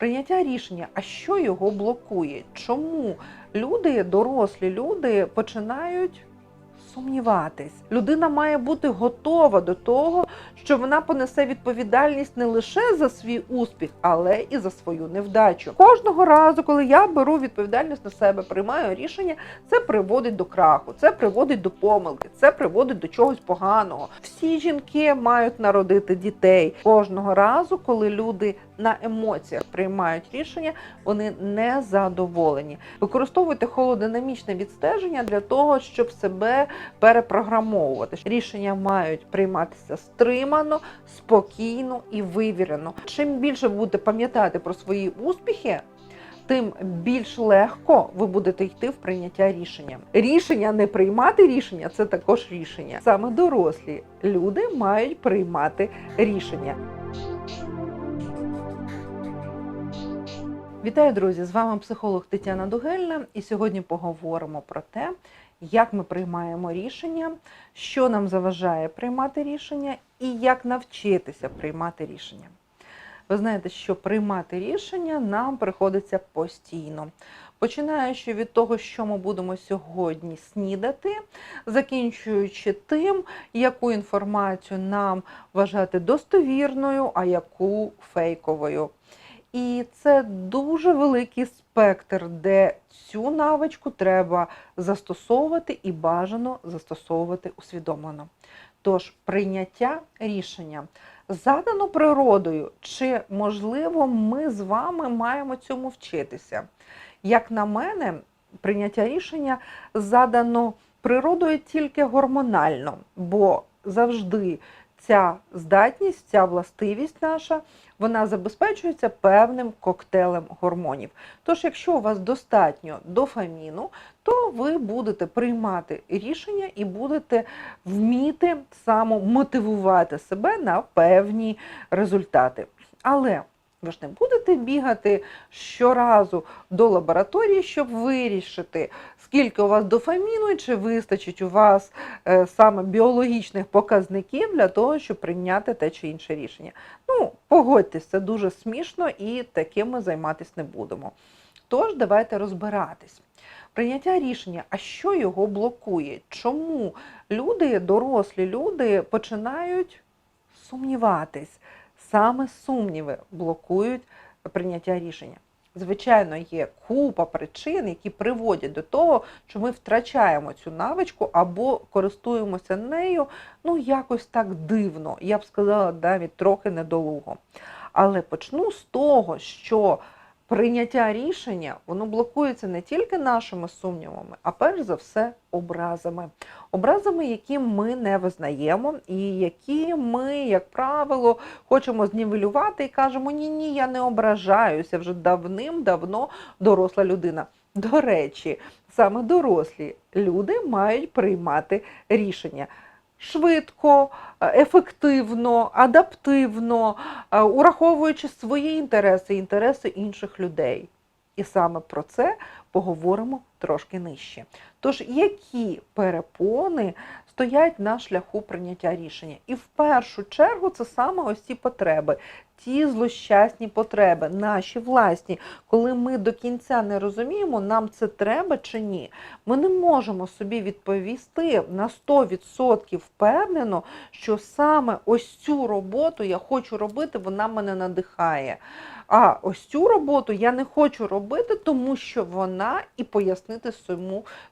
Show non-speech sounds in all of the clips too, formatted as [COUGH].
Прийняття рішення, а що його блокує? Чому люди, дорослі люди, починають сумніватись? Людина має бути готова до того, що вона понесе відповідальність не лише за свій успіх, але і за свою невдачу. Кожного разу, коли я беру відповідальність на себе, приймаю рішення, це приводить до краху, це приводить до помилки, це приводить до чогось поганого. Всі жінки мають народити дітей. Кожного разу, коли люди на емоціях приймають рішення, вони не задоволені. Використовуйте холодинамічне відстеження для того, щоб себе перепрограмовувати. Рішення мають прийматися стримано, спокійно і вивірено. Чим більше будете пам'ятати про свої успіхи, тим більш легко ви будете йти в прийняття рішення. Рішення не приймати рішення це також рішення. Саме дорослі люди мають приймати рішення. Вітаю, друзі! З вами психолог Тетяна Дугельна, і сьогодні поговоримо про те, як ми приймаємо рішення, що нам заважає приймати рішення і як навчитися приймати рішення. Ви знаєте, що приймати рішення нам приходиться постійно. Починаючи від того, що ми будемо сьогодні снідати, закінчуючи тим, яку інформацію нам вважати достовірною, а яку фейковою. І це дуже великий спектр, де цю навичку треба застосовувати і бажано застосовувати усвідомлено. Тож прийняття рішення задано природою, чи можливо ми з вами маємо цьому вчитися? Як на мене, прийняття рішення задано природою тільки гормонально, бо завжди ця здатність, ця властивість наша, вона забезпечується певним коктейлем гормонів. Тож, якщо у вас достатньо дофаміну, то ви будете приймати рішення і будете вміти самомотивувати себе на певні результати. Але ви ж не будете бігати щоразу до лабораторії, щоб вирішити, скільки у вас дофаміну і чи вистачить у вас е, саме біологічних показників для того, щоб прийняти те чи інше рішення. Ну, погодьтесь, це дуже смішно і таким ми займатися не будемо. Тож, давайте розбиратись. Прийняття рішення, а що його блокує? Чому люди, дорослі люди, починають сумніватись? Саме сумніви блокують прийняття рішення. Звичайно, є купа причин, які приводять до того, що ми втрачаємо цю навичку або користуємося нею ну якось так дивно, я б сказала, навіть трохи недолуго. Але почну з того, що прийняття рішення воно блокується не тільки нашими сумнівами, а перш за все образами. Образами, які ми не визнаємо, і які ми, як правило, хочемо знівелювати і кажемо, ні, ні, я не ображаюся вже давним-давно доросла людина. До речі, саме дорослі люди мають приймати рішення швидко, ефективно, адаптивно, е, ураховуючи свої інтереси інтереси інших людей. І саме про це поговоримо трошки нижче. Тож, які перепони стоять на шляху прийняття рішення? І в першу чергу це саме ось ці потреби, ті злощасні потреби, наші власні, коли ми до кінця не розуміємо, нам це треба чи ні. Ми не можемо собі відповісти на 100% впевнено, що саме ось цю роботу я хочу робити, вона мене надихає. А ось цю роботу я не хочу робити, тому що вона і пояснити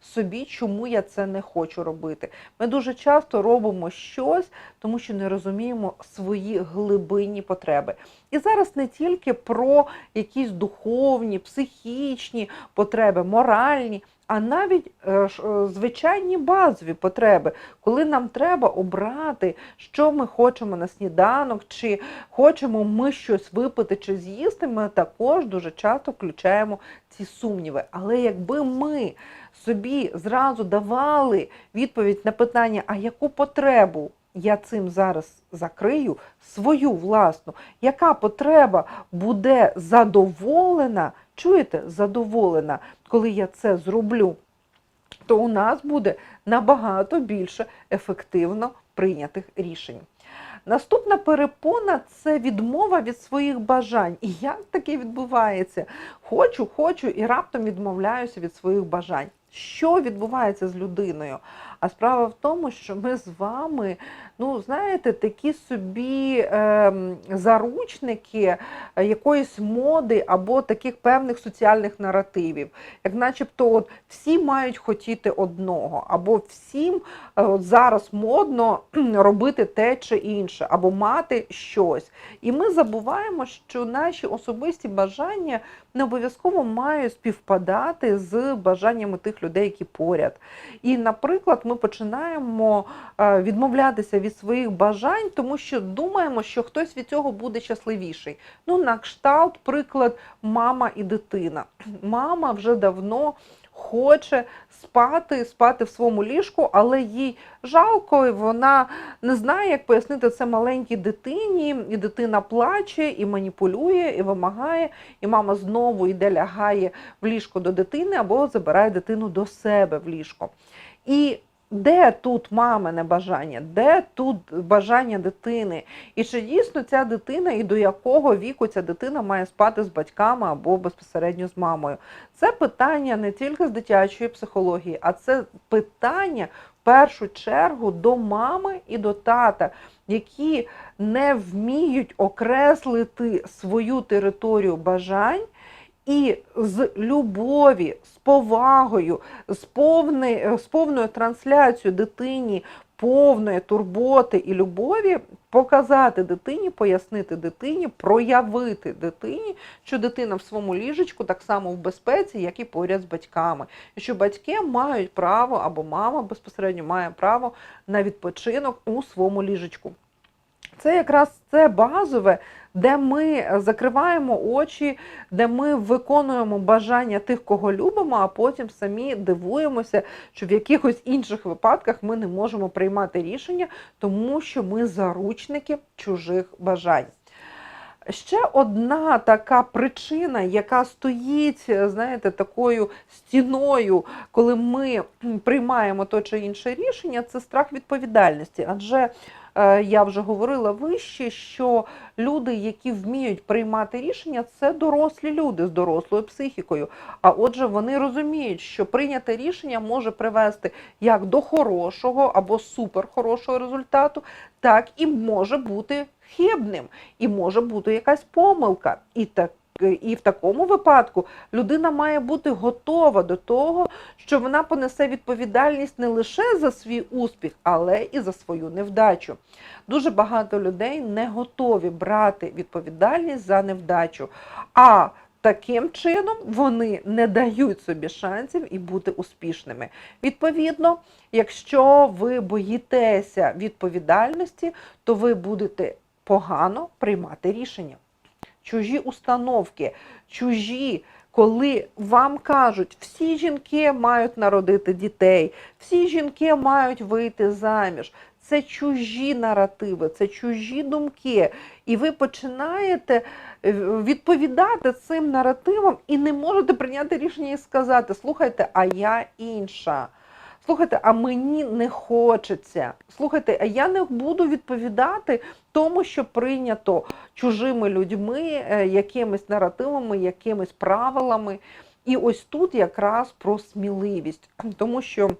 собі, чому я це не хочу робити. Ми дуже часто робимо щось, тому що не розуміємо свої глибинні потреби. І зараз не тільки про якісь духовні, психічні потреби, моральні. А навіть е, звичайні базові потреби, коли нам треба обрати, що ми хочемо на сніданок, чи хочемо ми щось випити чи з'їсти, ми також дуже часто включаємо ці сумніви. Але якби ми собі зразу давали відповідь на питання, а яку потребу я цим зараз закрию, свою власну, яка потреба буде задоволена, чуєте, задоволена, коли я це зроблю, то у нас буде набагато більше ефективно прийнятих рішень. Наступна перепона це відмова від своїх бажань. І як таке відбувається? Хочу, хочу і раптом відмовляюся від своїх бажань. Що відбувається з людиною? А справа в тому, що ми з вами, ну знаєте, такі собі ем, заручники е, якоїсь моди або таких певних соціальних наративів, як начебто, от всі мають хотіти одного, або всім е, от зараз модно [CLEARS THROAT] робити те чи інше, або мати щось. І ми забуваємо, що наші особисті бажання не обов'язково мають співпадати з бажаннями тих людей, які поряд. І, наприклад, ми починаємо е, відмовлятися від своїх бажань, тому що думаємо, що хтось від цього буде щасливіший. Ну, на кшталт, приклад, мама і дитина. [CLEARS THROAT] Мама вже давно хоче спати, спати в своєму ліжку, але їй жалко, і вона не знає, як пояснити це маленькій дитині, і дитина плаче, і маніпулює, і вимагає, і мама знову йде, лягає в ліжко до дитини або забирає дитину до себе в ліжко. І де тут мамине бажання, де тут бажання дитини? І чи дійсно ця дитина і до якого віку ця дитина має спати з батьками або безпосередньо з мамою? Це питання не тільки з дитячої психології, а це питання в першу чергу до мами і до тата, які не вміють окреслити свою територію бажань. І з любові, з повагою, з, повни, з повною трансляцією дитині повної турботи і любові показати дитині, пояснити дитині, проявити дитині, що дитина в своєму ліжечку так само в безпеці, як і поряд з батьками. І що батьки мають право або мама безпосередньо має право на відпочинок у своєму ліжечку. Це якраз це базове, де ми закриваємо очі, де ми виконуємо бажання тих, кого любимо, а потім самі дивуємося, що в якихось інших випадках ми не можемо приймати рішення, тому що ми заручники чужих бажань. Ще одна така причина, яка стоїть, знаєте, такою стіною, коли ми приймаємо то чи інше рішення, це страх відповідальності. Адже я вже говорила вище, що люди, які вміють приймати рішення, це дорослі люди з дорослою психікою. А отже, вони розуміють, що прийняте рішення може привести як до хорошого або суперхорошого результату, так і може бути хибним, і може бути якась помилка. І так. І в такому випадку людина має бути готова до того, що вона понесе відповідальність не лише за свій успіх, але і за свою невдачу. Дуже багато людей не готові брати відповідальність за невдачу. А таким чином вони не дають собі шансів і бути успішними. Відповідно, якщо ви боїтеся відповідальності, то ви будете погано приймати рішення. Чужі установки, чужі, коли вам кажуть, всі жінки мають народити дітей, всі жінки мають вийти заміж. Це чужі наративи, це чужі думки. І ви починаєте е, відповідати цим наративам і не можете прийняти рішення і сказати: слухайте, а я інша. Слухайте, а мені не хочеться. Слухайте, а я не буду відповідати тому, що прийнято чужими людьми, е, якимись наративами, якимись правилами. І ось тут якраз про сміливість, тому що.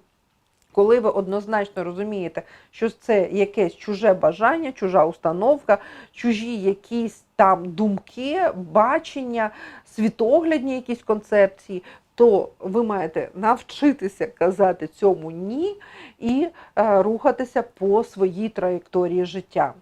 Коли ви однозначно розумієте, що це якесь чуже бажання, чужа установка, чужі якісь там думки, бачення, світоглядні якісь концепції, то ви маєте навчитися казати цьому ні і е, рухатися по своїй траєкторії життя.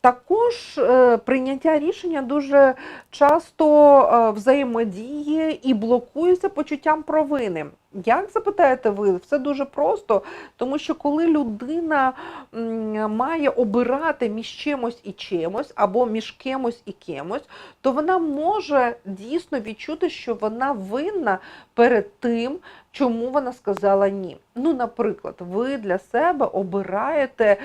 Також е, прийняття рішення дуже часто е, взаємодіє і блокується почуттям провини. Як запитаєте ви, все дуже просто, тому що коли людина має обирати між чимось і чимось, або між кимось і кимось, то вона може дійсно відчути, що вона винна перед тим, чому вона сказала ні. Ну, наприклад, ви для себе обираєте,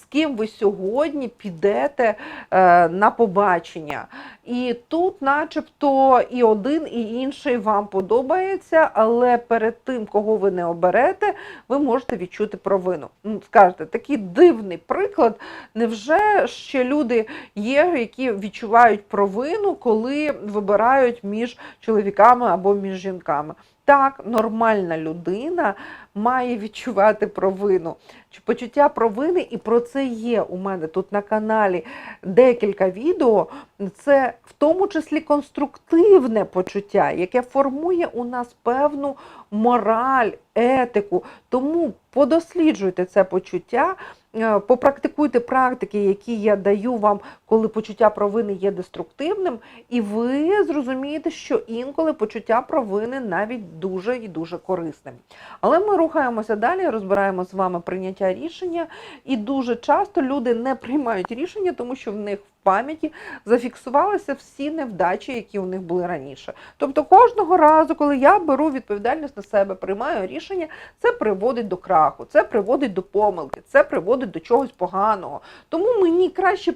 з ким ви сьогодні підете е, на побачення. І тут, начебто, і один, і інший вам подобається, але перед тим, кого ви не оберете, ви можете відчути провину. Ну, скажете, такий дивний приклад. Невже ще люди є, які відчувають провину, коли вибирають між чоловіками або між жінками? Так, нормальна людина має відчувати провину, почуття провини, і про це є у мене тут на каналі декілька відео. Це в тому числі конструктивне почуття, яке формує у нас певну мораль, етику. Тому подосліджуйте це почуття. е, Попрактикуйте практики, які я даю вам, коли почуття провини є деструктивним, і ви зрозумієте, що інколи почуття провини навіть дуже і дуже корисним. Але ми рухаємося далі, розбираємо з вами прийняття рішення, і дуже часто люди не приймають рішення, тому що в них в пам'яті зафіксувалися всі невдачі, які у них були раніше. Тобто кожного разу, коли я беру відповідальність на себе, приймаю рішення, це приводить до краху, це приводить до помилки, це приводить до чогось поганого. Тому мені краще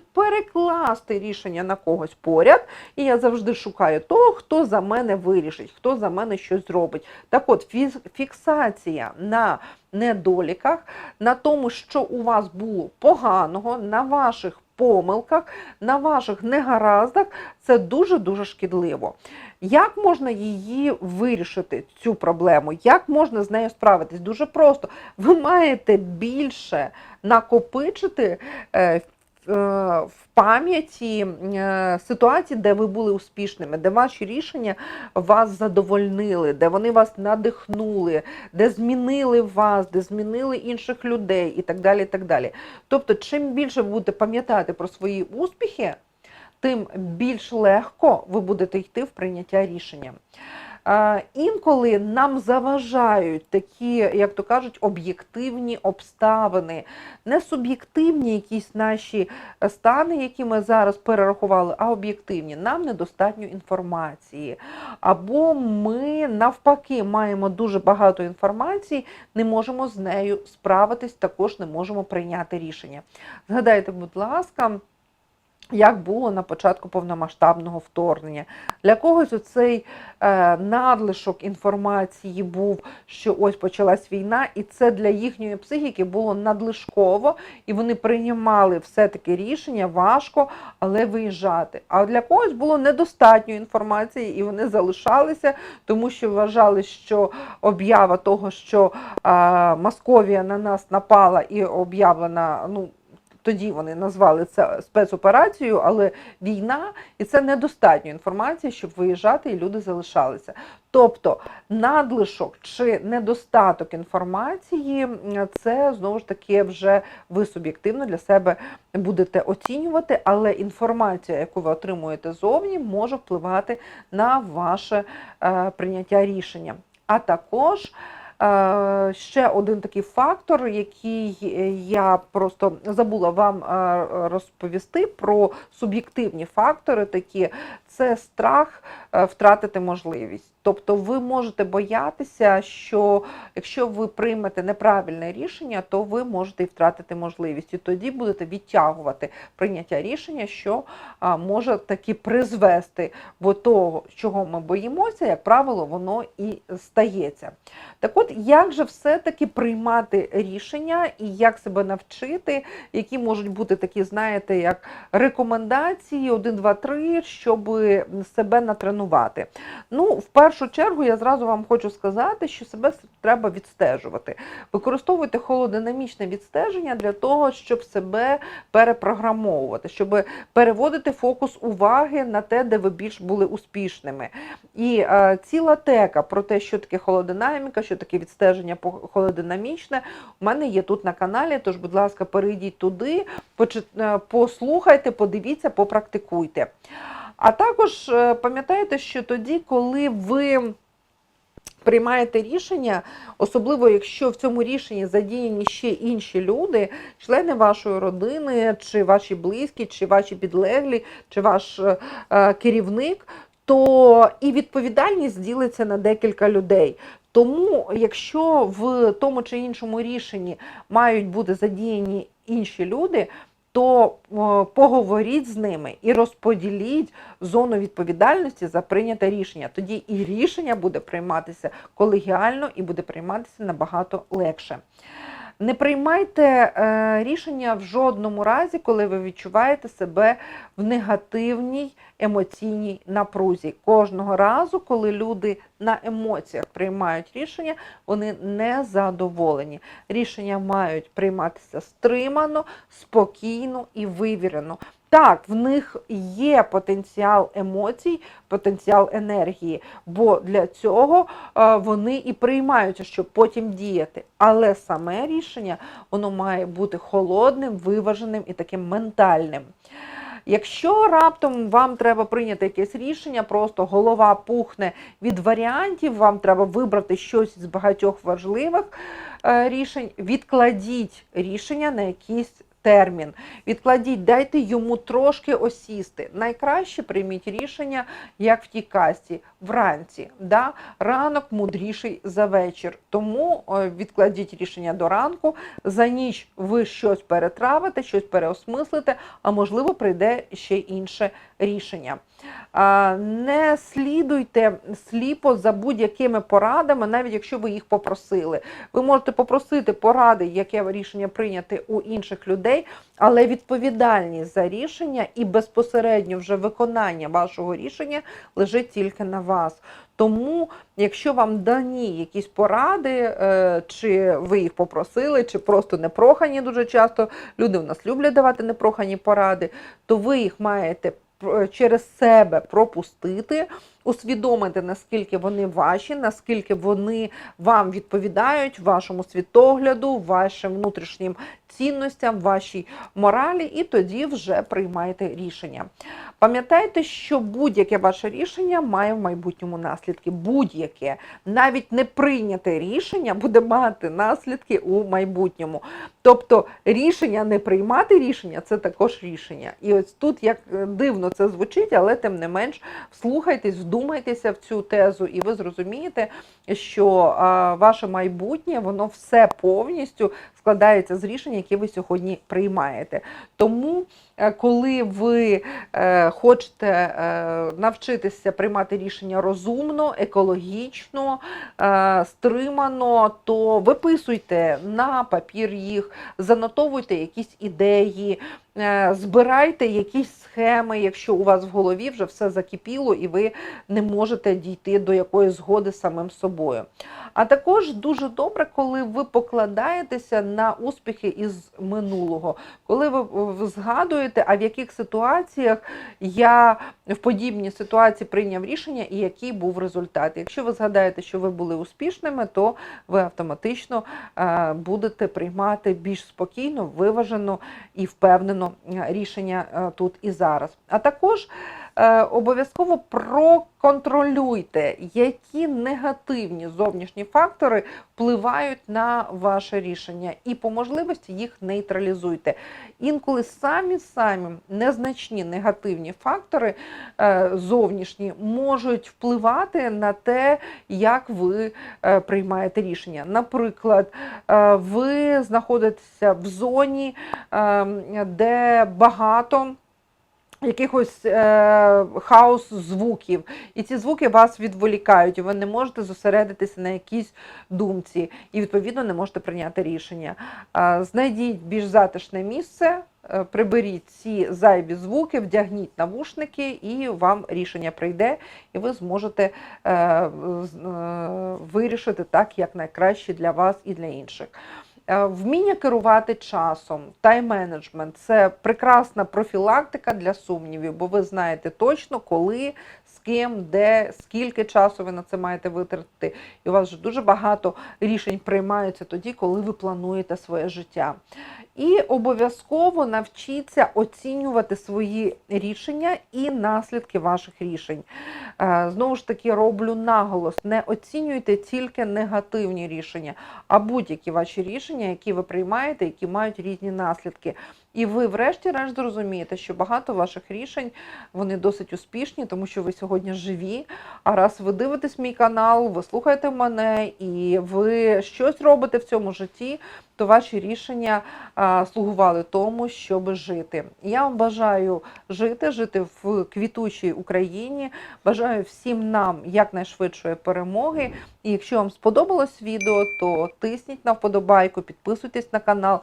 перекласти рішення на когось поряд, і я завжди шукаю того, хто за мене вирішить, хто за мене щось зробить. Так от, фіксація на недоліках, на тому, що у вас було поганого, на ваших помилках, на ваших негараздах, це дуже-дуже шкідливо. Як можна її вирішити, цю проблему? Як можна з нею справитись? Дуже просто. Ви маєте більше накопичити е, в- е, пам'яті е, ситуації, де ви були успішними, де ваші рішення вас задовольнили, де вони вас надихнули, де змінили вас, де змінили інших людей і так далі. І так далі. Тобто, чим більше ви будете пам'ятати про свої успіхи, тим більш легко ви будете йти в прийняття рішення. Е, Інколи нам заважають такі, як то кажуть, об'єктивні обставини, не суб'єктивні якісь наші стани, які ми зараз перерахували, а об'єктивні. Нам недостатньо інформації. Або ми навпаки маємо дуже багато інформації, не можемо з нею справитись, також не можемо прийняти рішення. Згадайте, будь ласка. Як було на початку повномасштабного вторгнення. Для когось оцей е, надлишок інформації був, що ось почалась війна, і це для їхньої психіки було надлишково, і вони приймали все-таки рішення важко, але виїжджати. А для когось було недостатньо інформації, і вони залишалися, тому що вважали, що об'ява того, що е, Московія на нас напала і об'явлена, ну. Тоді вони назвали це спецоперацією, але війна, і це недостатньо інформації, щоб виїжджати, і люди залишалися. Тобто надлишок чи недостаток інформації, це знову ж таки вже ви суб'єктивно для себе будете оцінювати, але інформація, яку ви отримуєте зовні, може впливати на ваше е, прийняття рішення. А також Ще один такий фактор, який е, я просто забула вам е, розповісти про суб'єктивні фактори, такі це страх е, втратити можливість. Тобто ви можете боятися, що якщо ви приймете неправильне рішення, то ви можете і втратити можливість. І тоді будете відтягувати прийняття рішення, що може таки призвести до того, чого ми боїмося, як правило, воно і стається. Так от, як же все-таки приймати рішення і як себе навчити, які можуть бути такі, знаєте, як рекомендації 1, 2, 3, щоб себе натренувати? Ну, в першу чергу, я зразу вам хочу сказати, що себе треба відстежувати. Використовуйте холодинамічне відстеження для того, щоб себе перепрограмовувати, щоб переводити фокус уваги на те, де ви більш були успішними. І е, ціла тека про те, що таке холодинаміка, що таке відстеження холодинамічне, у мене є тут на каналі. Тож, будь ласка, перейдіть туди, е, послухайте, подивіться, попрактикуйте. А також е, пам'ятайте, що тоді, коли ви приймаєте рішення, особливо якщо в цьому рішенні задіяні ще інші люди, члени вашої родини, чи ваші близькі, чи ваші підлеглі, чи ваш е, е, керівник, то і відповідальність ділиться на декілька людей. Тому, якщо в тому чи іншому рішенні мають бути задіяні інші люди, то поговоріть з ними і розподіліть зону відповідальності за прийняте рішення. Тоді і рішення буде прийматися колегіально і буде прийматися набагато легше. Не приймайте е, рішення в жодному разі, коли ви відчуваєте себе в негативній емоційній напрузі. Кожного разу, коли люди на емоціях приймають рішення, вони не задоволені. Рішення мають прийматися стримано, спокійно і вивірено. Так, в них є потенціал емоцій, потенціал енергії, бо для цього е, вони і приймаються, щоб потім діяти. Але саме рішення воно має бути холодним, виваженим і таким ментальним. Якщо раптом вам треба прийняти якесь рішення, просто голова пухне від варіантів, вам треба вибрати щось з багатьох важливих е, рішень, відкладіть рішення на якийсь термін. Відкладіть, дайте йому трошки осісти. Найкраще прийміть рішення, як в тій касті, вранці. Да? Ранок мудріший за вечір. Тому е, відкладіть рішення до ранку. За ніч ви щось перетравите, щось переосмислите, а можливо прийде ще інше рішення. Не слідуйте сліпо за будь-якими порадами, навіть якщо ви їх попросили. Ви можете попросити поради, яке рішення прийняти у інших людей, але відповідальність за рішення і безпосередньо вже виконання вашого рішення лежить тільки на вас. Тому, якщо вам дані якісь поради, е, чи ви їх попросили, чи просто непрохані дуже часто, люди в нас люблять давати непрохані поради, то ви їх маєте через себе пропустити, усвідомити, наскільки вони ваші, наскільки вони вам відповідають, вашому світогляду, вашим внутрішнім цінностям, вашій моралі, і тоді вже приймайте рішення. Пам'ятайте, що будь-яке ваше рішення має в майбутньому наслідки. Будь-яке, навіть не прийняте рішення буде мати наслідки у майбутньому. Тобто рішення не приймати рішення це також рішення. І ось тут як е, дивно це звучить, але тим не менш вслухайтесь, вдумайтеся в цю тезу, і ви зрозумієте, що ваше майбутнє воно все повністю складається з рішень, які ви сьогодні приймаєте. Тому, е, коли ви е, хочете е, навчитися приймати рішення розумно, екологічно, стримано, то виписуйте на папір їх, занотовуйте якісь ідеї, збирайте якісь схеми, якщо у вас в голові вже все закипіло і ви не можете дійти до якоїсь згоди самим собою. А також дуже добре, коли ви покладаєтеся на успіхи із минулого, коли ви, згадуєте, а в яких ситуаціях я в подібній ситуації прийняв рішення і який був результат. Якщо ви згадаєте, що ви були успішними, то ви автоматично е, будете приймати більш спокійно, виважено і впевнено е, рішення е, тут і зараз. А також обов'язково проконтролюйте, які негативні зовнішні фактори впливають на ваше рішення, і по можливості їх нейтралізуйте. Інколи самі самі незначні негативні фактори е, зовнішні можуть впливати на те, як ви е, приймаєте рішення. Наприклад, е, ви знаходитеся в зоні, е, де багато якихось е, хаос звуків, і ці звуки вас відволікають, ви не можете зосередитися на якійсь думці, і відповідно не можете прийняти рішення. Е, знайдіть більш затишне місце. е, Приберіть ці зайві звуки, вдягніть навушники, і вам рішення прийде, і ви зможете е, е, вирішити так, як найкраще для вас і для інших. Е, Вміння керувати часом, тайм-менеджмент це прекрасна профілактика для сумнівів, бо ви знаєте точно, коли, з ким, де, скільки часу ви на це маєте витратити. І у вас вже дуже багато рішень приймаються тоді, коли ви плануєте своє життя. І обов'язково навчіться оцінювати свої рішення і наслідки ваших рішень. Е, Знову ж таки, роблю наголос: не оцінюйте тільки негативні рішення, а будь-які ваші рішення, які ви приймаєте, які мають різні наслідки. І ви, врешті-решт, зрозумієте, що багато ваших рішень вони досить успішні, тому що ви сьогодні живі. А раз ви дивитесь мій канал, ви слухаєте мене і ви щось робите в цьому житті, то ваші рішення а, слугували тому, щоб жити. Я вам бажаю жити, жити в квітучій Україні. Бажаю всім нам якнайшвидшої перемоги. І якщо вам сподобалось відео, то тисніть на вподобайку, підписуйтесь на канал,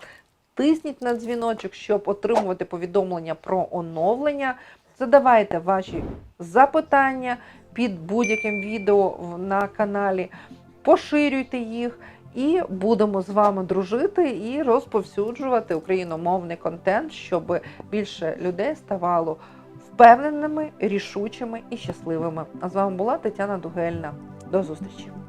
тисніть на дзвіночок, щоб отримувати повідомлення про оновлення. Задавайте ваші запитання під будь-яким відео на каналі, поширюйте їх. І будемо з вами дружити і розповсюджувати україномовний контент, щоб більше людей ставало впевненими, рішучими і щасливими. А з вами була Тетяна Дугельна. До зустрічі!